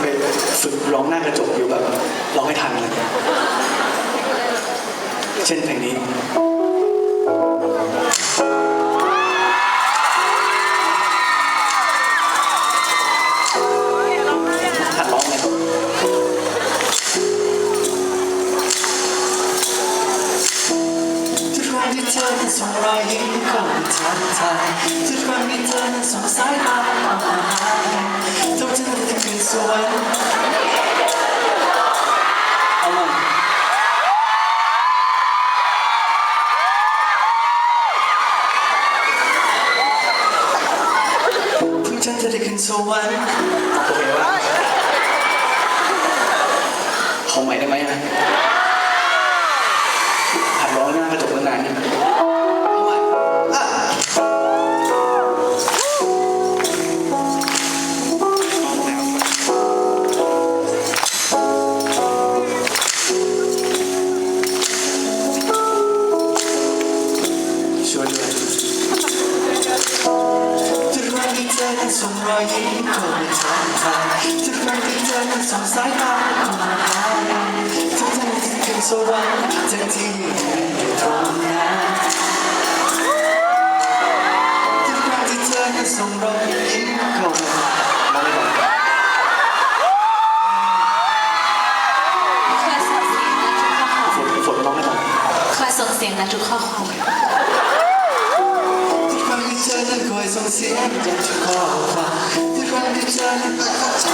ไปฝึกร้องหน้ากระจกอยู่แบบร้องให้ทันอะไรเงี้ยเช่นเพลงนี้หัดร้องเลยทุกครั้งที่เธอนั้นส่งรอยยิ้มก่อนทักทายทุกครั้งที่เธอนั้นส่งสายตา สวรรค์เอามาทุกฉันจะได้ขึ้นสวรรค์โอเควะขอใหม่ได้ไหมอะ สายตาข้ามาหาทุกท่านที่ขึ้นสวรรค์ทั้งที่ยืนอยู่ตรงนั้นทุกครั้งที่เธอนั้นส่งรอยยิ้มเข้ามามาเลยก่อนคยส่งเสียงนะทุกข้อความฝนฝนร้องไม่ต่อคยส่งเสียงนะทุกข้อความทุกครั้งที่เธอนั้นคอยส่งเสียงจากทุกข้อความทุกครั้งที่เธอนั้นเข้าใจ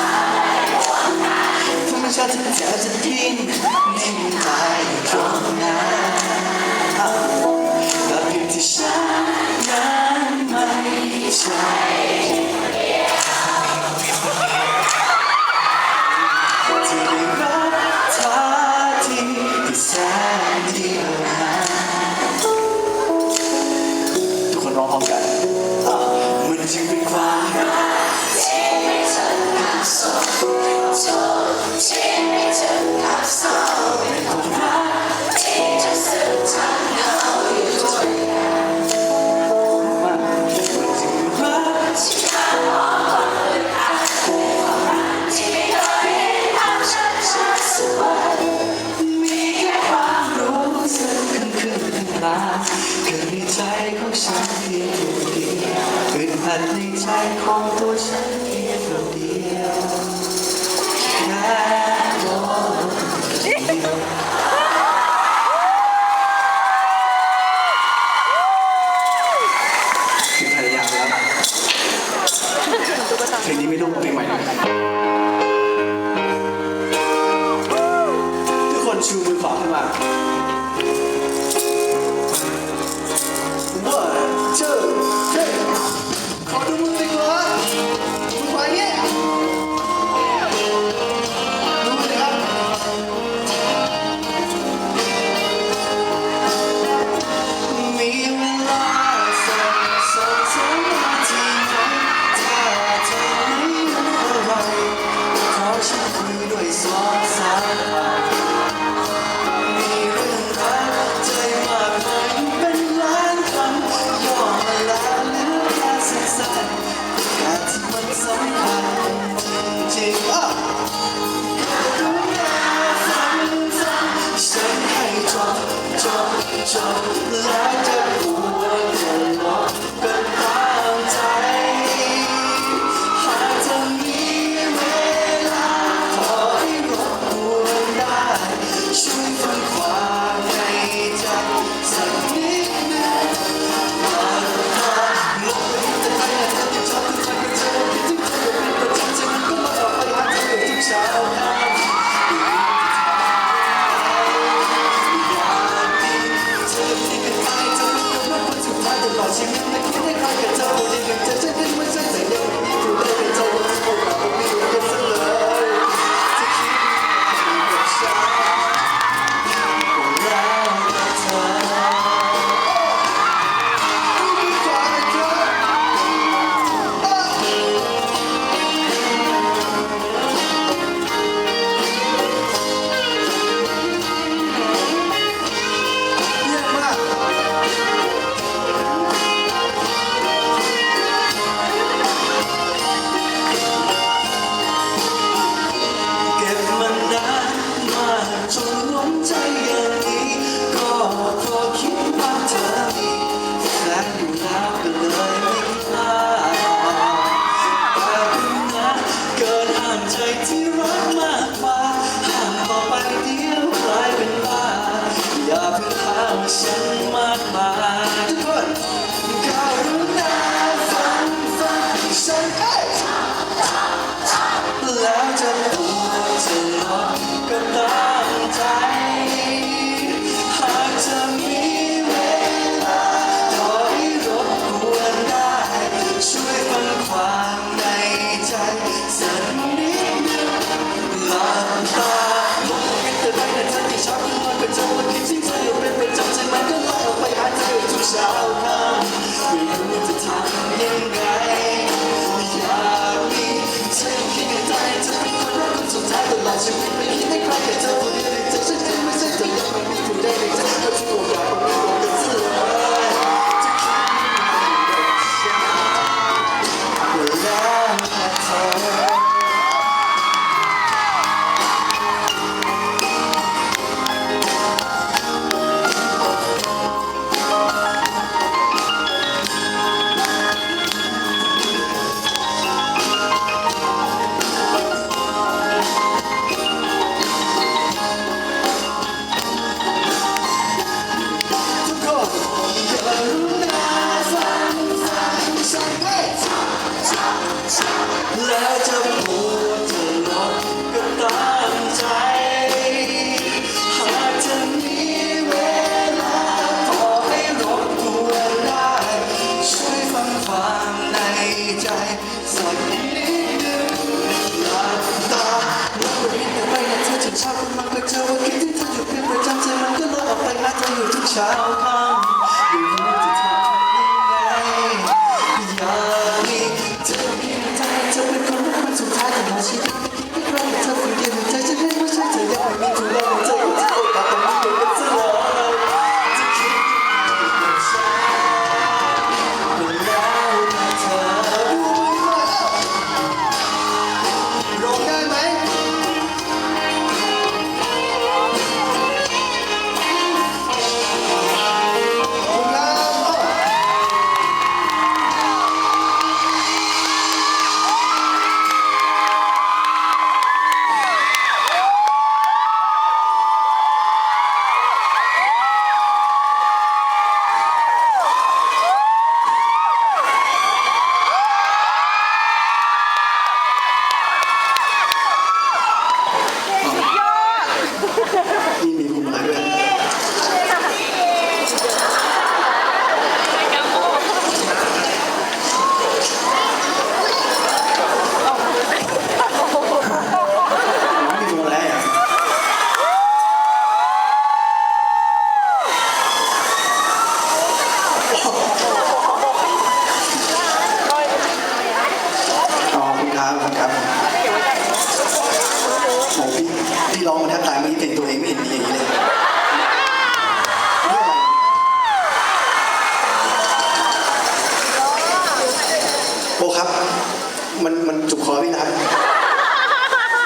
มันมันจุกคอพี่นะ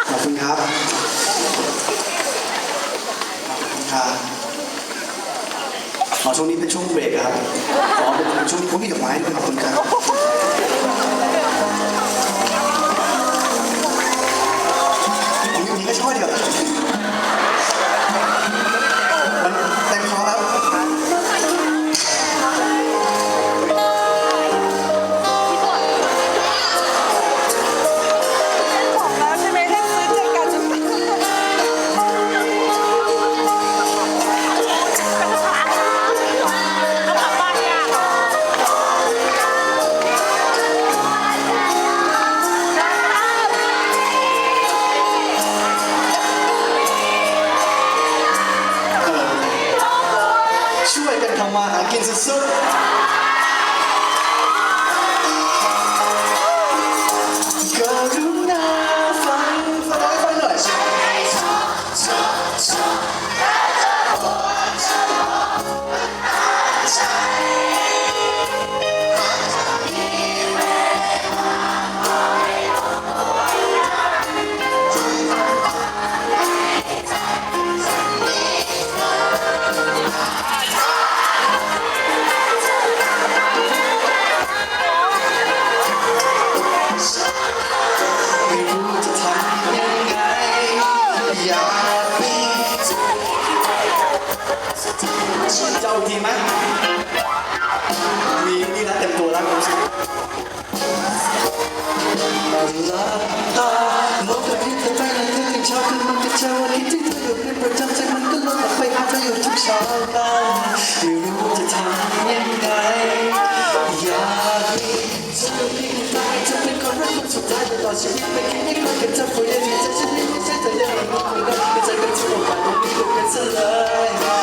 ขอบคุณครับครับขอช่วงนี้เป็นช่วงเบรกครับ ขอเป็นช่วงผมมีดอกไม้ขอบคุณครับ ลับตามองกัที่ไปในทุกเช้าคือมันก็เช้าวันที่เธออยู่เป็นประจำใจมันก็ลดออกไปหาเธออยู่ทุกชาบ้ไม่รู้จะทำยังไงอยากมีสักคนที่จะเป็นคนรักคนสุดท้ตลอดชีวิตไปแค่นี้ก็เป็นเธอ for you ที่ใจฉันม่ใช่เธอยังรักมันก็ไม่ใจกันทุกวันนี้ก็เป็นซะเลย